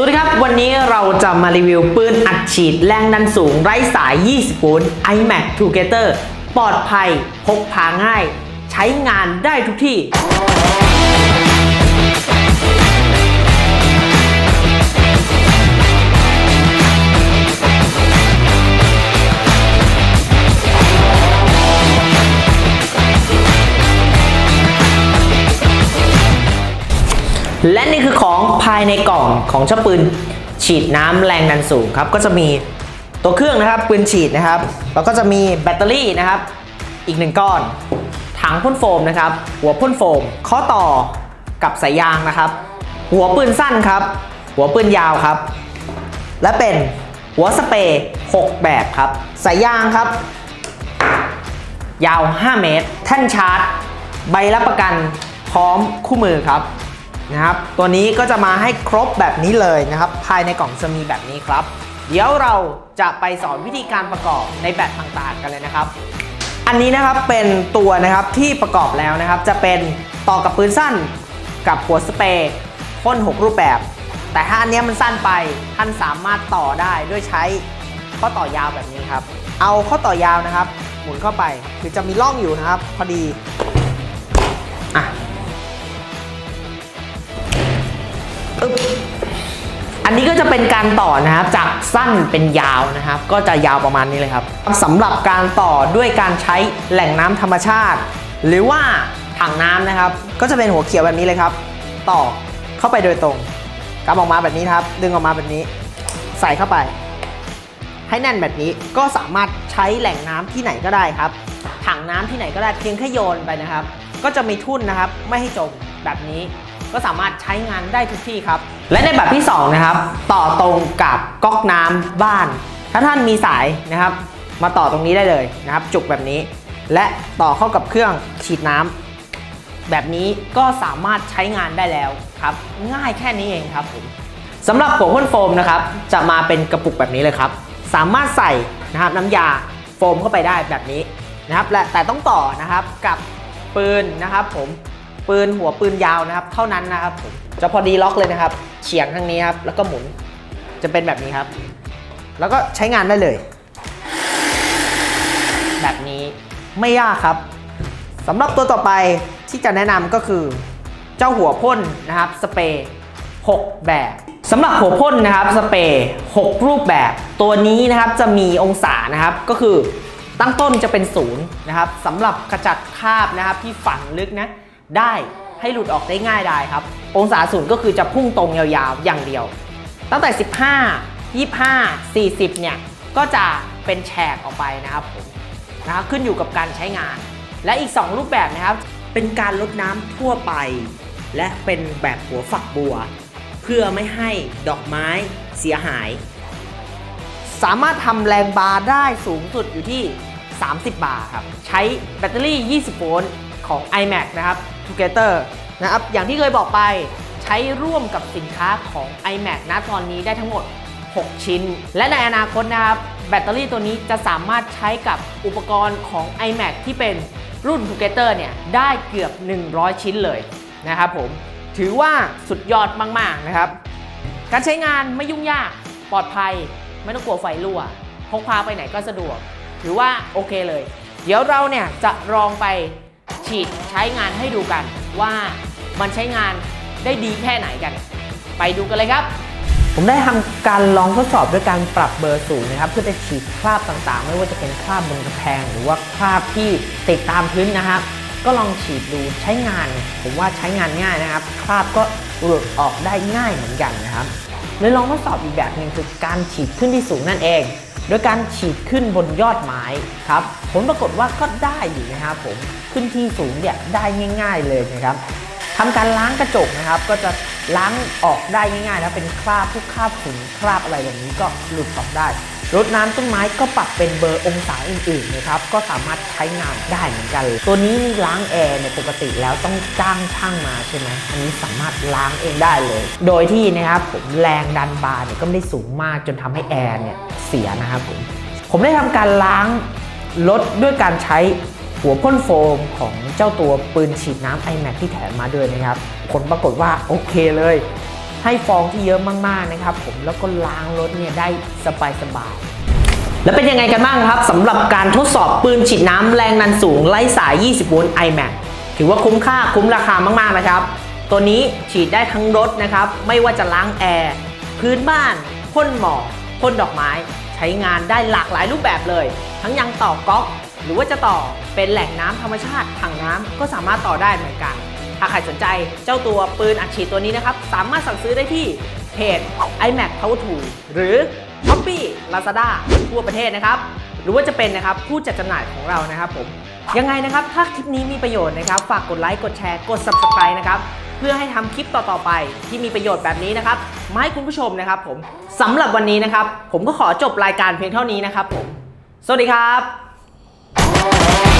สวัสดีครับ วันนี้เราจะมารีวิวปืนอัดฉีดแรงดันสูงไร้สาย 20 โวลต์ iMac Together ปลอดภัย พกพาง่าย ใช้งานได้ทุกที่ และนี่คือของายในกล่องของเจ้าปืนฉีดน้ำแรงดันสูงครับ ก็จะมีตัวเครื่องนะครับปืนฉีดนะครับ แล้วก็จะมีแบตเตอรี่นะครับ อีกหนึ่งก้อน ถังพ่นโฟมนะครับ หัวพ่นโฟม ข้อต่อกับสายยางนะครับ หัวปืนสั้นครับ หัวปืนยาวครับ และเป็นหัวสเปรย์6แบบครับ สายยางครับ ยาว 5 เมตร แท่นชาร์จ ใบรับประกันพร้อมคู่มือครับ นะครับ ตัวนี้ก็จะมาให้ครบแบบนี้เลยนะครับ ภายในกล่องจะมีแบบนี้ครับ เดี๋ยวเราจะไปสอนวิธีการประกอบในแบบต่างๆกันเลยนะครับ อันนี้นะครับเป็นตัวนะครับที่ประกอบแล้วนะครับ จะเป็นต่อกับปืนสั้นกับหัวสเปรย์พ่น6 รูปแบบ แต่ถ้าอันนี้มันสั้นไปท่านสามารถต่อได้ด้วยใช้ข้อต่อยาวแบบนี้ครับ เอาข้อต่อยาวนะครับ หมุนเข้าไปคือจะมีร่องอยู่นะครับ พอดีอะ อึ๊บอันนี้ก็จะเป็นการต่อนะครับจากสั้นเป็นยาวนะครับ ก็จะยาวประมาณนี้เลยครับสำหรับการต่อด้วยการใช้แหล่งน้ำธรรมชาติ หรือว่าถังน้ำนะครับ ก็จะเป็นหัวเขียวแบบนี้เลยครับ ต่อเข้าไปโดยตรงกำออกมาแบบนี้ครับ ดึงออกมาแบบนี้ ใส่เข้าไป ให้แน่นแบบนี้ก็สามารถใช้แหล่งน้ำที่ไหนก็ได้ครับ ถังน้ำที่ไหนก็ได้เพียงแค่โยนไปนะครับ ก็จะมีทุ่นนะครับ ไม่ให้จมแบบนี้ ก็สามารถใช้งานได้ทุกที่ครับ และในแบบที่สองนะครับต่อตรงกับก๊อกน้ำบ้าน ถ้าท่านมีสายนะครับ มาต่อตรงนี้ได้เลยนะครับ จุกแบบนี้ และต่อเข้ากับเครื่องฉีดน้ำแบบนี้ก็สามารถใช้งานได้แล้วครับ ง่ายแค่นี้เองครับผมสำหรับหัวพ่นโฟมนะครับ จะมาเป็นกระปุกแบบนี้เลยครับ สามารถใส่นะครับน้ำยาโฟมเข้าไปได้แบบนี้นะครับและแต่ต้องต่อนะครับกับปืนนะครับผม ปืนหัวปืนยาวนะครับ เท่านั้นนะครับ จะพอดีล็อกเลยนะครับ เฉียงทางนี้ครับ แล้วก็หมุนจะเป็นแบบนี้ครับ แล้วก็ใช้งานได้เลย แบบนี้ไม่ยากครับสำหรับตัวต่อไปที่จะแนะนำก็คือ เจ้าหัวพ่นนะครับสเปรย์6แบบสำหรับหัวพ่นนะครับสเปรย์6รูปแบบ ตัวนี้นะครับจะมีองศานะครับก็คือตั้งต้นจะเป็นศูนย์นะครับสำหรับขจัดคราบนะครับที่ฝังลึกนะ ได้ให้หลุดออกได้ง่ายได้ครับ องศาศูนย์ก็คือจะพุ่งตรงยาวๆอย่างเดียว ตั้งแต่ 15 25 40 เนี่ย ก็จะเป็นแฉกออกไปนะครับผมนะขึ้นอยู่กับการใช้งาน และอีก 2 รูปแบบนะครับ เป็นการลดน้ำทั่วไป และเป็นแบบหัวฝักบัว เพื่อไม่ให้ดอกไม้เสียหาย สามารถทำแรงบาร์ได้สูงสุดอยู่ที่ 30 บาร์ครับ ใช้แบตเตอรี่ 20 โวลต์ ของ iMac นะครับ Together นะครับอย่างที่เคยบอกไปใช้ร่วมกับสินค้าของ iMac ณตอนนี้ได้ทั้งหมด 6 ชิ้น และในอนาคตนะครับแบตเตอรี่ตัวนี้จะสามารถใช้กับอุปกรณ์ของ iMac ที่เป็นรุ่น Together เนี่ยได้เกือบ 100 ชิ้นเลยนะครับผมถือว่าสุดยอดมาก ๆ นะครับ การใช้งานไม่ยุ่งยากปลอดภัย ไม่ต้องกลัวไฟรั่วพกพาไปไหนก็สะดวก ถือว่าโอเคเลย เดี๋ยวเราเนี่ยจะลองไป ฉีดใช้งานให้ดูกันว่ามันใช้งานได้ดีแค่ไหนกัน ไปดูกันเลยครับ ผมได้ทำการลองทดสอบด้วยการปรับเบอร์สูงนะครับเพื่อจะฉีดคราบต่างๆ ไม่ว่าจะเป็นคราบบนกระแพง หรือว่าคราบที่ติดตามพื้นนะครับก็ลองฉีดดูใช้งาน ผมว่าใช้งานง่ายนะครับ คราบก็หลุดออกได้ง่ายเหมือนกันนะครับเลยลองทดสอบอีกแบบหนึ่งคือการฉีดขึ้นที่สูงนั่นเอง โดยการฉีดขึ้นบนยอดไม้ครับผลปรากฏว่าก็ได้อยู่นะครับผมขึ้นที่สูงเนี่ยได้ง่าย ๆเลยนะครับทำการล้างกระจกนะครับ ก็จะล้างออกได้ง่ายๆนะเป็นคราบพวกคราบฝุ่นคราบอะไรแบบนี้ก็หลุดออกได้ รดน้ำต้นไม้ก็ปรับเป็นเบอร์องศาอื่นๆนะครับก็สามารถใช้งานได้เหมือนกัน ตัวนี้มีล้างแอร์เนี่ยปกติแล้วต้องจ้างช่างมาใช่ไหมอันนี้สามารถล้างเองได้เลย โดยที่นะครับผมแรงดันบาร์เนี่ยก็ไม่ได้สูงมากจนทำให้แอร์เนี่ยเสียนะครับผมผมได้ทำการล้างรถด้วยการใช้หัวพ่นโฟมของเจ้าตัวปืนฉีดน้ำ iMac ที่แถมมาด้วยนะครับ ผลปรากฏว่าโอเคเลย ให้ฟองที่เยอะมากๆนะครับผมแล้วก็ล้างรถเนี่ยได้สบายๆแล้วเป็นยังไงกันบ้างครับสำหรับการทดสอบปืนฉีดน้ำแรงดันสูงไร้สาย 20 โวลต์ iMac ถือว่าคุ้มค่าคุ้มราคามาก ๆ นะครับ ตัวนี้ฉีดได้ทั้งรถนะครับ ไม่ว่าจะล้างแอร์ พื้นบ้านพ่นหมอกพ่นดอกไม้ ใช้งานได้หลากหลายรูปแบบเลย ทั้งยังต่อก๊อก หรือว่าจะต่อเป็นแหล่งน้ำธรรมชาติถังน้ำก็สามารถต่อได้เหมือนกัน ถ้าใครสนใจเจ้าตัวปืนอัดฉีดตัวนี้นะครับ สามารถสั่งซื้อได้ที่เพจ iMac Power 2หรือ Shopee Lazada ทั่วประเทศนะครับ หรือว่าจะเป็นนะครับผู้จัดจำหน่ายของเรานะครับผมยังไงนะครับ ถ้าคลิปนี้มีประโยชน์นะครับ ฝากกดไลค์ กดแชร์ กด Subscribe นะครับ เพื่อให้ทำคลิปต่อ ๆ ไปที่มีประโยชน์แบบนี้นะครับมาให้คุณผู้ชมนะครับผมสำหรับวันนี้นะครับ ผมก็ขอจบรายการเพียงเท่านี้นะครับผม สวัสดีครับ